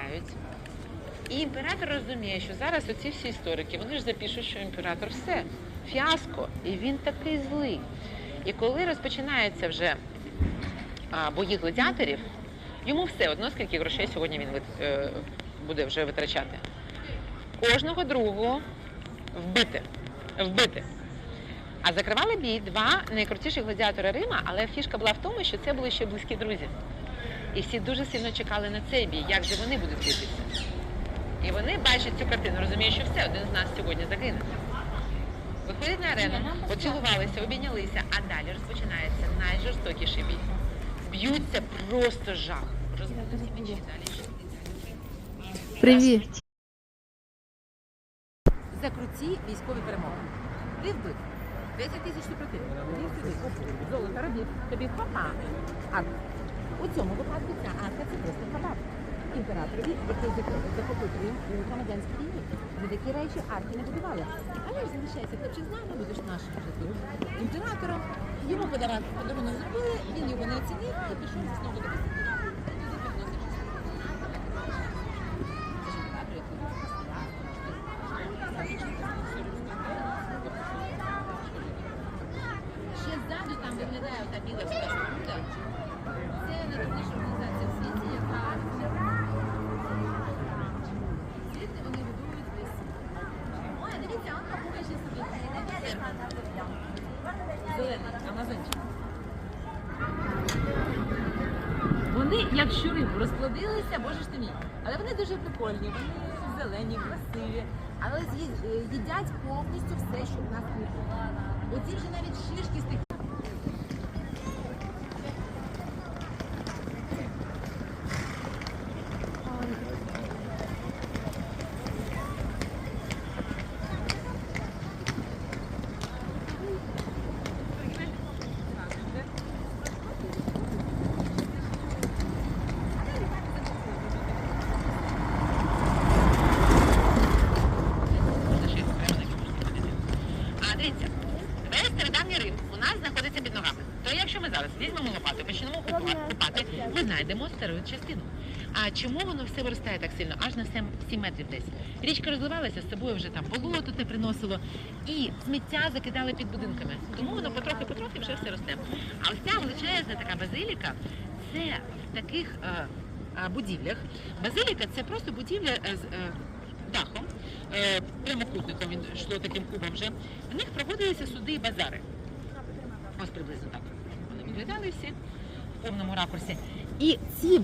розповідають. І імператор розуміє, що зараз оці всі історики, вони ж запишуть, що імператор все, фіаско, і він такий злий. І коли розпочинається вже бої гладіаторів, йому все одно, скільки грошей сьогодні він е, буде вже витрачати. Кожного другого вбити. Вбити. А закривали бій два найкрутіші гладіатори Рима, але фішка була в тому, що це були ще близькі друзі. І всі дуже сильно чекали на цей бій, як же вони будуть битися. І вони бачать цю картину, розуміють, що все, один з нас сьогодні загине. Виходять на арену, поцілувалися, обійнялися, а далі розпочинається найжорстокіший бій. Б'ються просто жах. Розбудуться мечі далі. Привіт. За круті військові перемоги. Ти вбив 10 тисяч сюди золото робів, тобі хопа. Арка. У цьому випадку ця арка це просто хабар. Імператорові, який захопив Рим у громадянській війні. Такі речі арки не будували. Але ж залишається хлопчик з будеш нашим житлом. Імператором йому подарунок зробили, він його не оцінив і пішов знову до Ще ззаду там виглядає ота біла споруда. Це найдовніша організація в світі, яка вони будують весь. Ой, дивіться, он папуга ще собі. Зелений, амазончик. Вони, як щури, розплодилися, боже ж ти мій. Але вони дуже прикольні, вони зелені, красиві, але їдять повністю все, що в нас було. Оці вже навіть шишки з тих. А дивіться, весь стародавній Рим у нас знаходиться під ногами. То якщо ми зараз візьмемо лопату почнемо купувати, купати, ми знайдемо стару частину. А чому воно все виростає так сильно? Аж на 7, 7 метрів десь. Річка розливалася, з собою вже там болото те приносило, і сміття закидали під будинками. Тому воно потрохи-потрохи вже все росте. А ось ця величезна така базиліка, це в таких е, е, будівлях. Базиліка це просто будівля е, з е, дахом, прямокутником він йшло таким кубом вже. В них проводилися суди і базари. Ось приблизно так. Вони виглядали всі в повному ракурсі. І ці